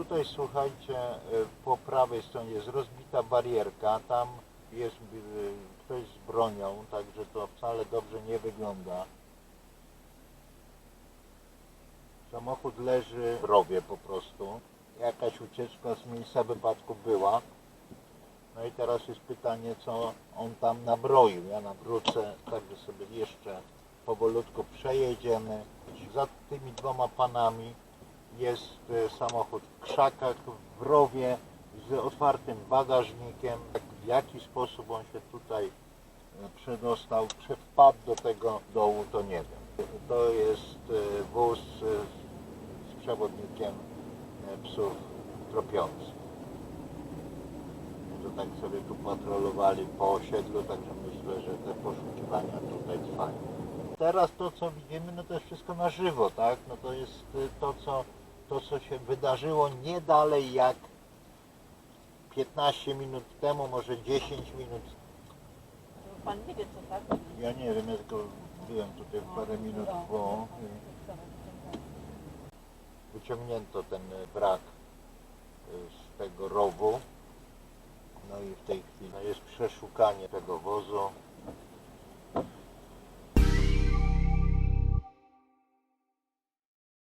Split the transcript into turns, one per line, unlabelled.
Tutaj słuchajcie, y, po prawej stronie jest rozbita barierka, tam jest y, ktoś z bronią, także to wcale dobrze nie wygląda. Samochód leży w rowie po prostu. Jakaś ucieczka z miejsca wypadku była. No i teraz jest pytanie, co on tam nabroił. Ja nawrócę, także sobie jeszcze powolutku przejedziemy. Za tymi dwoma panami jest e, samochód w krzakach, w rowie, z otwartym bagażnikiem. Jak- W jaki sposób on się tutaj e, przedostał, czy wpadł do tego dołu, to nie wiem. To jest e, wóz z przewodnikiem psów tropiących. To tak sobie tu patrolowali po osiedlu, także myślę, że te poszukiwania tutaj trwają. Teraz to, co widzimy, no to jest wszystko na żywo, tak? No to jest to, co, to, co się wydarzyło nie dalej jak 15 minut temu, może 10 minut.
Pan nie wie co tak?
Ja nie wiem, ja tylko byłem tutaj parę minut po... Wyciągnięto ten brak y, z tego rowu. No i w tej chwili no jest przeszukanie tego wozu.